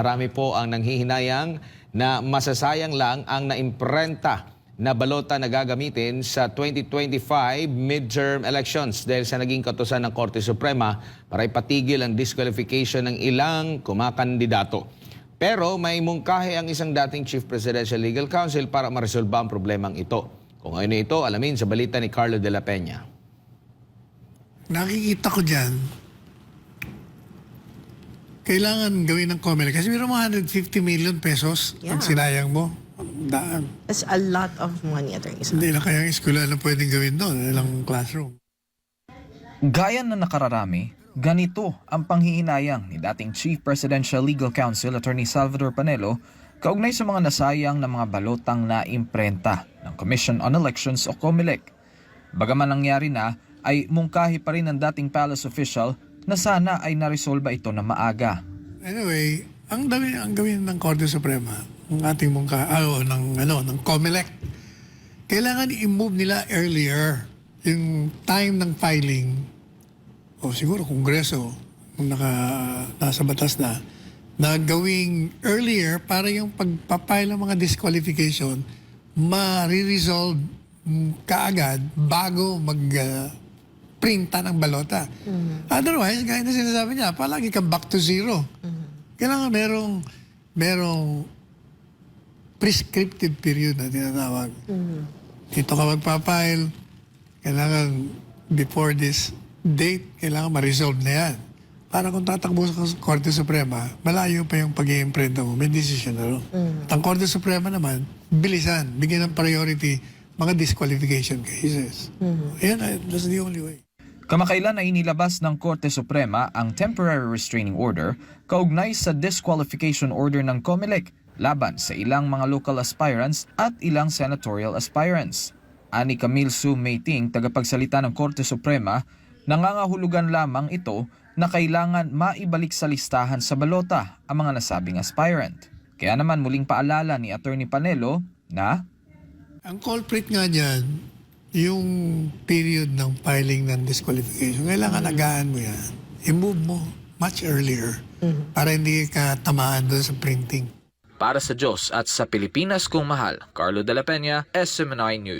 Marami po ang nanghihinayang na masasayang lang ang naimprenta na balota na gagamitin sa 2025 midterm elections dahil sa naging katusan ng Korte Suprema para ipatigil ang disqualification ng ilang kumakandidato. Pero may mungkahi ang isang dating Chief Presidential Legal Counsel para maresolba ang problemang ito. Kung ano ito, alamin sa balita ni Carlo de la Peña. nakikita ko dyan, kailangan gawin ng COMELEC. Kasi mayroon mga 150 million pesos ang Yeah. sinayang mo. Daan. That's a lot of money, Attorney Sam. Hindi na kaya ang eskwela na pwedeng gawin doon. Ilang classroom. Gaya na nakararami, ganito ang panghihinayang ni dating Chief Presidential Legal Counsel Attorney Salvador Panelo kaugnay sa mga nasayang na mga balotang na imprenta ng Commission on Elections o COMELEC. Bagaman nangyari na, ay mungkahi pa rin ng dating palace official na sana ay naresolba ito na maaga. Anyway, ang gawin, ang gawin ng Korte Suprema, ng ating mungka, ah, o, ng, ano, ng COMELEC, kailangan i-move nila earlier yung time ng filing o siguro kongreso kung naka, nasa batas na na gawing earlier para yung pagpapile ng mga disqualification ma-resolve kaagad bago mag ah, printa ng balota. Otherwise, gaya na sinasabi niya, palagi kang back to zero. Kailangan merong merong prescriptive period na tinatawag. Dito ka magpapile, kailangan before this date, kailangan ma-resolve na yan. Para kung tatakbo sa Korte Suprema, malayo pa yung pag imprenta mo, may decision na rin. At ang Korte Suprema naman, bilisan, bigyan ng priority mga disqualification cases. Yan, ay- that's the only way. Kamakailan ay inilabas ng Korte Suprema ang Temporary Restraining Order kaugnay sa disqualification order ng COMELEC laban sa ilang mga local aspirants at ilang senatorial aspirants. Ani Camille Sue Meiting, tagapagsalita ng Korte Suprema, nangangahulugan lamang ito na kailangan maibalik sa listahan sa balota ang mga nasabing aspirant. Kaya naman muling paalala ni Attorney Panelo na Ang culprit nga dyan, yung period ng filing ng disqualification, kailangan agaan mo yan. I-move mo much earlier para hindi ka tamaan doon sa printing. para sa Diyos at sa Pilipinas kung mahal, Carlo de la Peña, SMNI News.